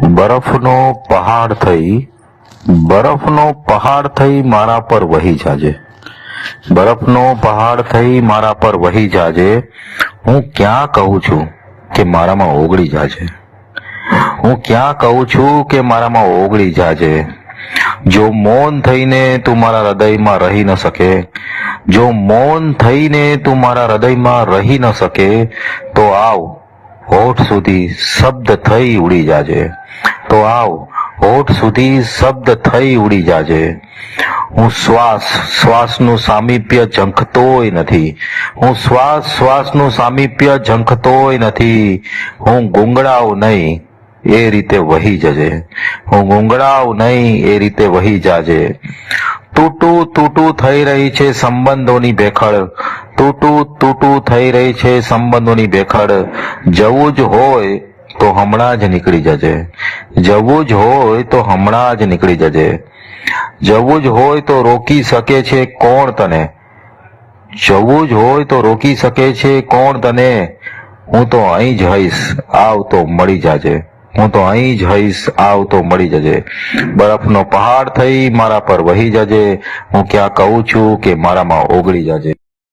બરફનો પહાડ થઈ, બરફનો પહાડ થઈ મારા પર વહી જાજે. બરફનો પહાડ થઈ મારા પર વહી જાજે. હું ક્યાં કહું છું કે મારામાં ઓગળી જાજે? હું ક્યાં કહું છું કે મારામાં ઓગળી જાજે? જો મૌન થઈને તું મારા હૃદયમાં રહી ન શકે, જો મૌન થઈને તું મારા હૃદયમાં રહી ન શકે, તો આવ. હોઠ સુધી શબ્દ થઈ ઉડી જાજે. તો આવ, હોઠ સુધી શબ્દ થઈ ઉડી જાજે. હું શ્વાસ, શ્વાસનું સામીપ્ય ઝંખતોય નથી. હું શ્વાસ, શ્વાસનું સામીપ્ય ઝંખતોય નથી. હું ગુંગળાવ નહીં, એ રીતે વહી જજે. હું ગુંગળાવ નહીં, એ રીતે વહી જાજે. તૂટું તૂટું થઈ રહી છે સંબંધોની ભેખડ તૂટું તૂટું થઈ રહી છે સંબંધોની ભેખડ. જવું જ હોય તો હમણાં જ નીકળી જજે. જવું જ હોય તો હમણાં જ નીકળી જજે. જવું જ હોય તો રોકી શકે છે કોણ તને? જવું જ હોય તો રોકી શકે છે કોણ તને? હું તો અહીં જ હઈશ, આવ તો મળી જાજે. હું તો અહીં જ હઈશ, આવ તો મળી જજે. બરફનો પહાડ થઈ મારા પર વહી જજે. હું ક્યાં કહું છું કે મારામાં ઓગળી જજે.